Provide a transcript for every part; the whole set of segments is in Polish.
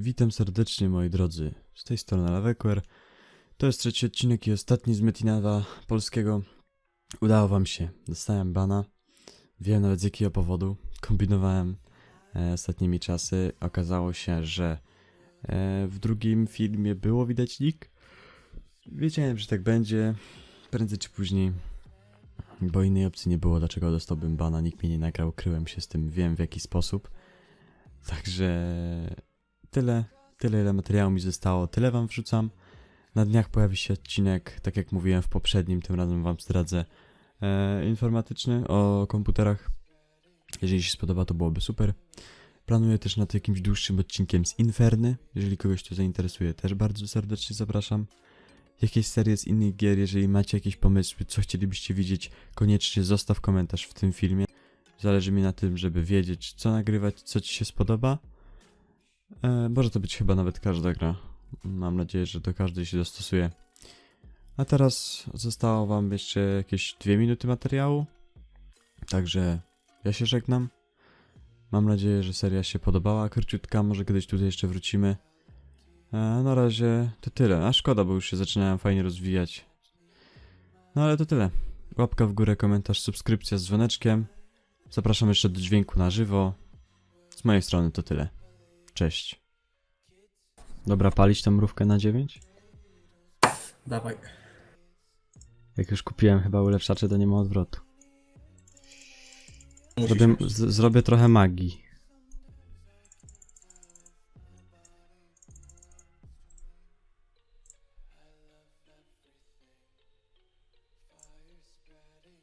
Witam serdecznie moi drodzy, z tej strony Lawequer. To jest trzeci odcinek i ostatni z Metinawa polskiego. Udało wam się, dostałem bana. Wiem nawet z jakiego powodu. Kombinowałem e, ostatnimi czasy. Okazało się, że e, w drugim filmie było widać nick. Wiedziałem, że tak będzie. Prędzej czy później. Bo innej opcji nie było, dlaczego dostałbym bana. Nikt mnie nie nagrał, kryłem się z tym, wiem w jaki sposób. Także tyle, tyle ile materiału mi zostało, tyle wam wrzucam. Na dniach pojawi się odcinek, tak jak mówiłem w poprzednim, tym razem wam zdradzę, e, informatyczny o komputerach. Jeżeli się spodoba, to byłoby super. Planuję też nad jakimś dłuższym odcinkiem z Inferny. Jeżeli kogoś to zainteresuje, też bardzo serdecznie zapraszam. Jakieś serie z innych gier, jeżeli macie jakieś pomysły, co chcielibyście widzieć, koniecznie zostaw komentarz w tym filmie. Zależy mi na tym, żeby wiedzieć, co nagrywać, co ci się spodoba. E, może to być chyba nawet każda gra. Mam nadzieję, że do każdej się dostosuje. A teraz zostało wam jeszcze jakieś dwie minuty materiału. Także ja się żegnam. Mam nadzieję, że seria się podobała. Króciutka, może kiedyś tutaj jeszcze wrócimy. E, na razie to tyle. A szkoda, bo już się zaczynałem fajnie rozwijać. No ale to tyle. Łapka w górę, komentarz, subskrypcja z dzwoneczkiem. Zapraszam jeszcze do dźwięku na żywo. Z mojej strony to tyle. Cześć. Dobra, palić tą mrówkę na 9? Dawaj. Jak już kupiłem chyba ulepszacze, to nie ma odwrotu. Musisz Zrobię, mieć. z, zrobię trochę magii.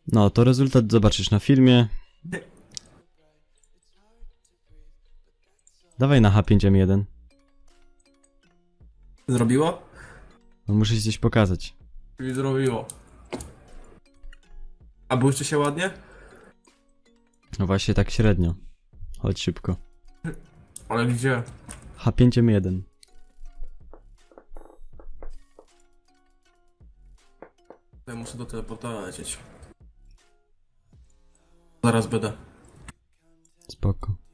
No, to rezultat zobaczysz na filmie. Dawaj na H5M1. Zrobiło? No, muszę ci coś pokazać. I zrobiło. A błyszczy się ładnie? No właśnie tak średnio. Chodź szybko. Ale gdzie? H5M1. Ja muszę do teleportera lecieć. Zaraz będę. Spoko.